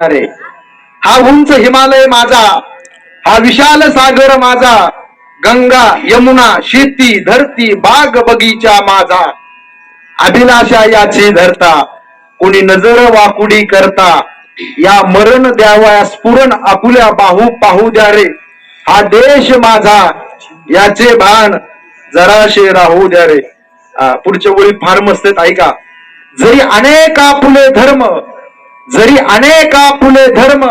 अरे हा उंच हिमालय माझा हा विशाल सागर माझा गंगा यमुना शेती धरती बाग बगीचा माझा. अभिलाषा याची धरता कोणी नजर वाकुडी करता या मरण द्यावया स्फुरण आपुल्या बाहू पाहू द्या रे. हा देश माझा याचे भान जराशे राहू द्या रे. पुढच्या वेळी फार मस्त आहेत ऐका. जरी अनेक आपुले धर्म जरी अनेक आपुले धर्म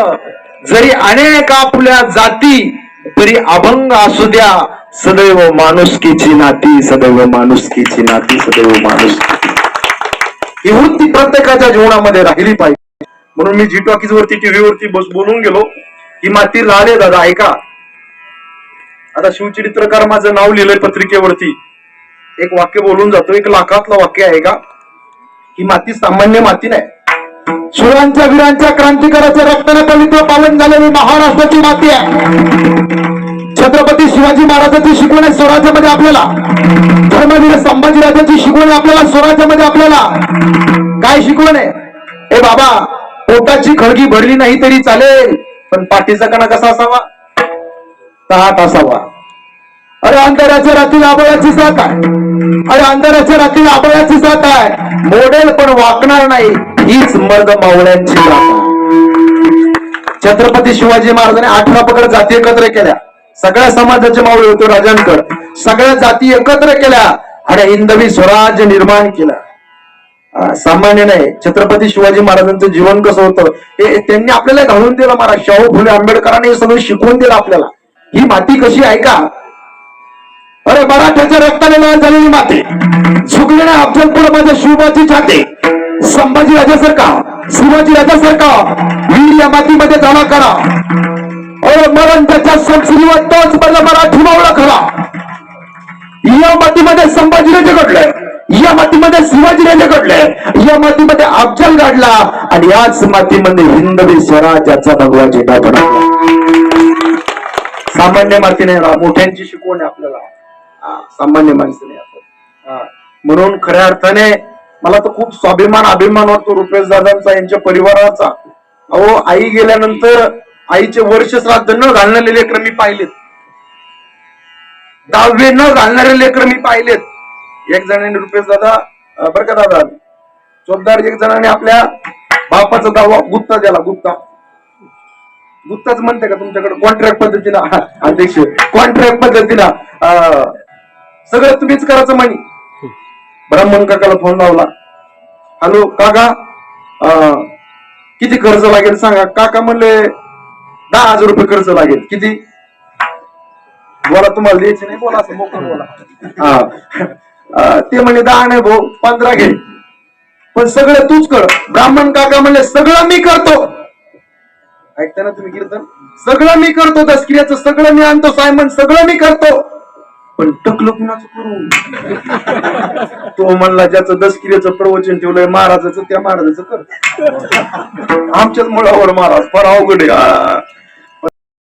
जरी अनेक आपुल्या जाती तरी अभंग असू द्या. सदैव माणुसकीची नाती सदैव माणुसकीची नाती सदैव माणूस ही वृत्ती प्रत्येकाच्या जीवनामध्ये राहिली पाहिजे. म्हणून मी जी टॉकीज वरती टीव्ही वरती बस बोलून गेलो. ही माती लाल आहे दादा ऐका. आता शिवचरित्रकार माझं नाव लिहिलंय पत्रिकेवरती. एक वाक्य बोलून जातो. एक लाखातलं वाक्य आहे का? ही माती सामान्य माती नाही. शिवांच्या वीरांच्या क्रांतिकाराच्या रक्ताने पवित्र पालन झालेली महाराष्ट्राची माती आहे. छत्रपती शिवाजी महाराजांची शिकवण आहे स्वराज्यामध्ये आपल्याला. धर्मवीर संभाजीराजांची शिकवण आपल्याला स्वराज्यामध्ये आपल्याला. काय शिकवण आहे? ए बाबा पोटाची खळगी भरली नाही तरी चालेल पण पाठीचा कणा कसा असावा? ताट असावा. अरे अंधाराच्या रात्री आबळाची साथ आहे. अरे अंधाराच्या रात्री आबळाची साथ आहे. मोडेल पण वाकणार नाही. हीच मर्द मावळ्यांची छत्रपती शिवाजी महाराजांनी अठरा पकड जाती एकत्र केल्या. सगळ्या समाजाचे मावळे होते राजांकड. सगळ्या जाती एकत्र केल्या. आणि हिंदवी स्वराज्य निर्माण केलं. सामान्य नाही. छत्रपती शिवाजी महाराजांचं जीवन कसं होतं? हे त्यांनी आपल्याला घालून दिलं महाराज. शाहू फुले आंबेडकरांनी हे सगळं शिकवून दिलं आपल्याला. ही माती कशी आहे का? अरे मराठ्याच्या रक्ताने झालेली माती. झुकलेल्या अफजलपूर माझ्या शिवबाची छाती. संभाजी राजासारखा शिवाजी राजासारखा वीर या मातीमध्ये झाला करा. अरे मरण त्याच्या संस्कृतीवर तोच बदल मराठी मावळा खरा या मातीमध्ये संभाजीराजे घडले या मातीमध्ये शिवाजीराजे घडले या मातीमध्ये अफजल घडला आणि याच मातीमध्ये हिंदवी स्वराज्याचा भगवा झेंडा बनवला सामान्य मातीने मोठ्यांची शिकवण आहे आपल्याला. सामान्य माणसाने म्हणून खऱ्या अर्थाने मला तर खूप स्वाभिमान अभिमान वाटतो रुपेश दादांचा यांच्या परिवाराचा. अहो आई गेल्यानंतर आईचे वर्ष श्राद्ध न घालणारे लेकर मी पाहिलेत. दहावे न घालणारे लेकर मी पाहिलेत. एक जणांनी रुपेश दादा अं, बरं का दादा? चोपदार एक जणांनी आपल्या बापाचा दावा गुत्ता द्याला गुत्ता गुत्ताच म्हणते का तुमच्याकडे? कॉन्ट्रॅक्ट पद्धतीला. हा, अध्यक्ष. कॉन्ट्रॅक्ट पद्धतीला. अं, सगळं तुम्हीच करायचं म्हणी. ब्राह्मण काकाला फोन लावला. हॅलो काका अं, किती खर्च लागेल सांगा? काका म्हणले दहा हजार रुपये खर्च लागेल. किती? बोला तुम्हाला द्यायचे नाही बोला असं मोकळ बोला. हा. ते म्हणे दहा नाही भाऊ पंधरा घे. पण सगळं तूच कर. ब्राह्मण काका म्हणले सगळं मी करतो. ऐकता ना तुम्ही कीर्तन सगळं मी करतो दसक्रियाचं सगळं मी आणतो सायमन सगळं मी करतो. पण टकलं कुणाचं करू तो म्हणला ज्याचं दस किलोचं प्रवचन ठेवलंय महाराजाचं त्या महाराजाचं कर. आमच्याच मुळावर महाराज फार अवघड आहे.